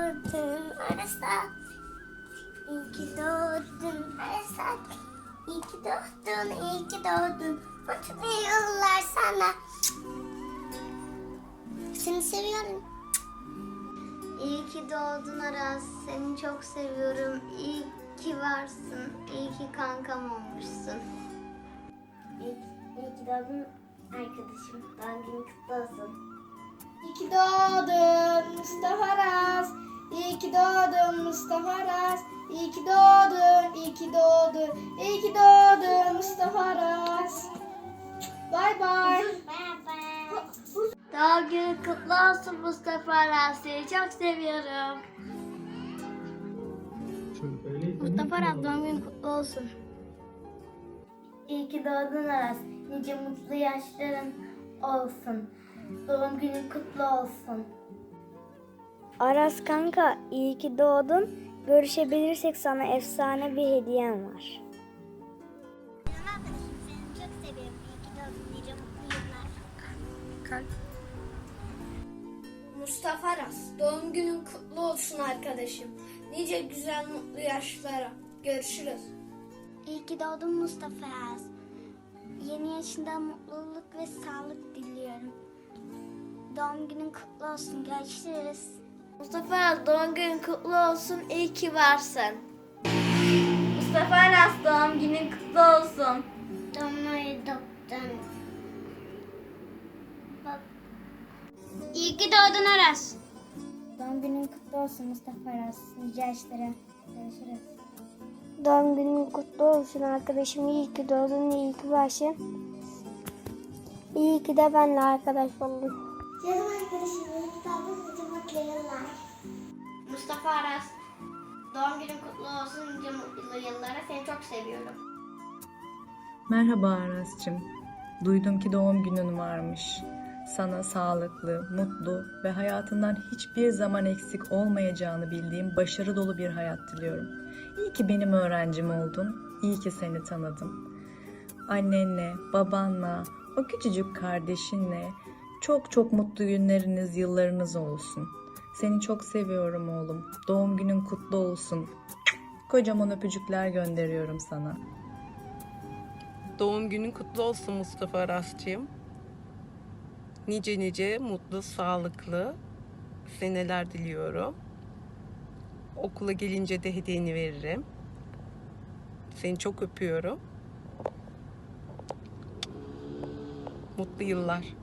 doğdun Arasat. İyi ki doğdun Arasat. İyi ki doğdun, iyi ki doğdun. Mutlu yıllar sana. Seni seviyorum. İyi ki doğdun Aras. Seni çok seviyorum. İyi ki varsın. İyi ki kankam olmuşsun. İyi, iyi ki doğdun arkadaşım. Doğum günün kutlu olsun. İyi ki doğdun Mustafa Aras. İyi ki doğdun Mustafa Aras. İyi ki doğdun, iyi ki doğdun, iyi ki doğdun Mustafa Aras. Bye bye. Doğum günün kutlu olsun Mustafa Aras. Seni çok seviyorum. Mustafa Aras doğum günün kutlu olsun. İyi ki doğdun Aras. Nice mutlu yaşların olsun. Doğum günün kutlu olsun. Aras kanka iyi ki doğdun. Görüşebilirsek sana efsane bir hediyem var. Canım arkadaşım seni çok seviyorum. İyi ki doğdun. Nice mutlu yıllar. Mustafa Aras, doğum günün kutlu olsun arkadaşım. Nice güzel mutlu yaşlara. Görüşürüz. İyi ki doğdun Mustafa Aras. Yeni yaşında mutluluk ve sağlık diliyorum. Doğum günün kutlu olsun. Görüşürüz. Mustafa Aras, doğum günün kutlu olsun. İyi ki varsın. Mustafa Aras, doğum günün kutlu olsun. Doğmayı doktan. Bak. İyi ki doğdun Aras. Doğum günün kutlu olsun Mustafa Aras. Nice yaşlara. Görüşürüz. Doğum günün kutlu olsun arkadaşım. İyi ki doğdun, iyi ki varsın. İyi ki de benimle arkadaş oldun. Canım arkadaşım, iyi ki doğdun. Nice mutlu yıllar. Mustafa Aras. Doğum günün kutlu olsun. Nice mutlu yıllara. Seni çok seviyorum. Merhaba Aras'cığım. Duydum ki doğum günün varmış. Sana sağlıklı, mutlu ve hayatından hiçbir zaman eksik olmayacağını bildiğim başarı dolu bir hayat diliyorum. İyi ki benim öğrencim oldun. İyi ki seni tanıdım. Annenle, babanla, o küçücük kardeşinle çok çok mutlu günleriniz, yıllarınız olsun. Seni çok seviyorum oğlum. Doğum günün kutlu olsun. Kocaman öpücükler gönderiyorum sana. Doğum günün kutlu olsun Mustafa Arasçığım. Nice nice mutlu, sağlıklı seneler diliyorum. Okula gelince de hediyeni veririm. Seni çok öpüyorum. Mutlu yıllar.